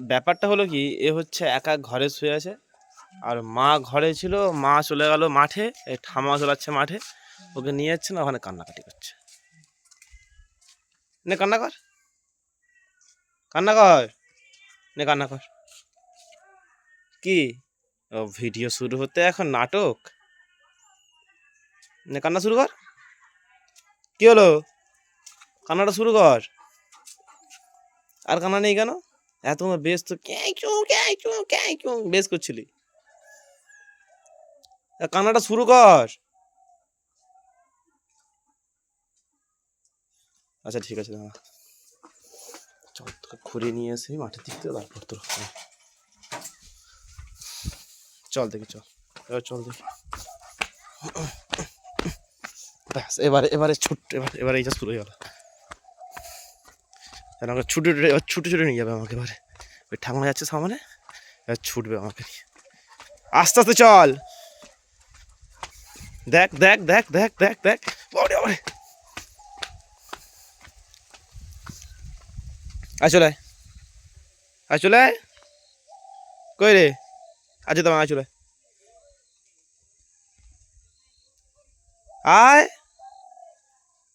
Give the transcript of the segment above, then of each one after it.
ব্যাপারটা হলো কি, এ হচ্ছে একা ঘরে শুয়ে আছে। আর মা ঘরে ছিল, মা চলে গেল মাঠে, এই ঠামা চলাচ্ছে মাঠে। ওকে নিয়ে যাচ্ছে না, ওখানে কান্নাকাটি করছে। নে কান্না কর। কান্না কর। নে কান্না কর। কি? ও ভিডিও শুরু হতে এখন নাটক? নে কান্না শুরু কর। কি হলো? কান্নাটা শুরু কর। আর কান্না নেই কেন? এত বেশ তো বেশ করছিলি। তা কান্নাটা শুরু কর। আচ্ছা ঠিক আছে, দাঁড়া। চল ঘুরিয়ে নিয়ে এসে মাঠের দিক থেকে, তারপর তোর চল দেখি, চল। এবার চল দেখি। ব্যাস, এবারে এবারে ছুট, এবার, এবারে এইটা শুরু হয়ে গেল। আমাকে ছুটে ছুটে ছুটে ছুটে নিয়ে যাবে আমাকে এবারে। ওই ঠাকুমা যাচ্ছে সামনে ছুটবে আমাকে আস্তে আস্তে চল। দেখ দেখ দেখ দেখ দেখ দেখ। বাবারে বাবারে। চলে আয়। কই রে? আচ্ছা তোমার আয় আয়।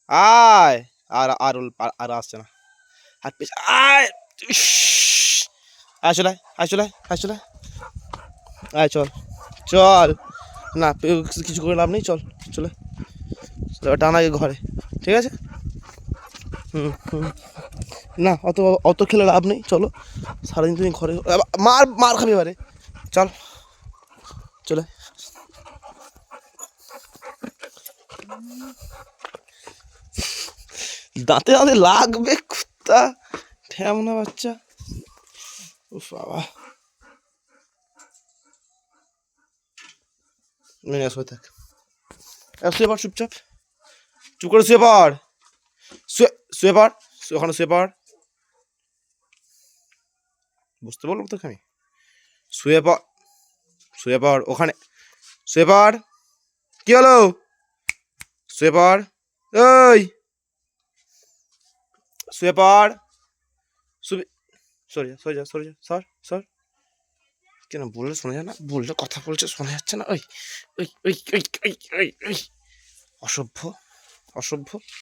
আয়। আর আর আর- আর আসছে না। হাত পিছ আয়! আয় চলে আয়, চলে আয়, চলে আয়। চল চল। না কিছু করে লাভ নেই চল চলে টানা ঘরে ঠিক আছে? হুম হুম। না অত অত খেলে লাভ নেই চলো। সারাদিন তুমি ঘরে মার মার খাবি এবারে। চল চলে দাঁতে দাঁতে লাগবে কুত্তা ঠ্যামনা বাচ্চা। উফ বাবা মেনে শুয়ে থাক শুয়ে পড় চুপচাপ চুপ করে শুয়ে পড় শুয়ে শুয়ে পড় ওখানে শুয়ে পড় বুঝতে বলব তোকে আমি শুয়ে পড় শুয়ে পড় ওখানে শুয়ে পড় কি হলো শুয়ে পড় ওই শুয়ে পড় শুবি সরে যা সরে যা সরে যা, সর সর। কেন বললে শোনা যায় না? বললে কথা বলছে, শোনা যাচ্ছে না? ওই ওই ওই ওই ওই ওই অসভ্য অসভ্য।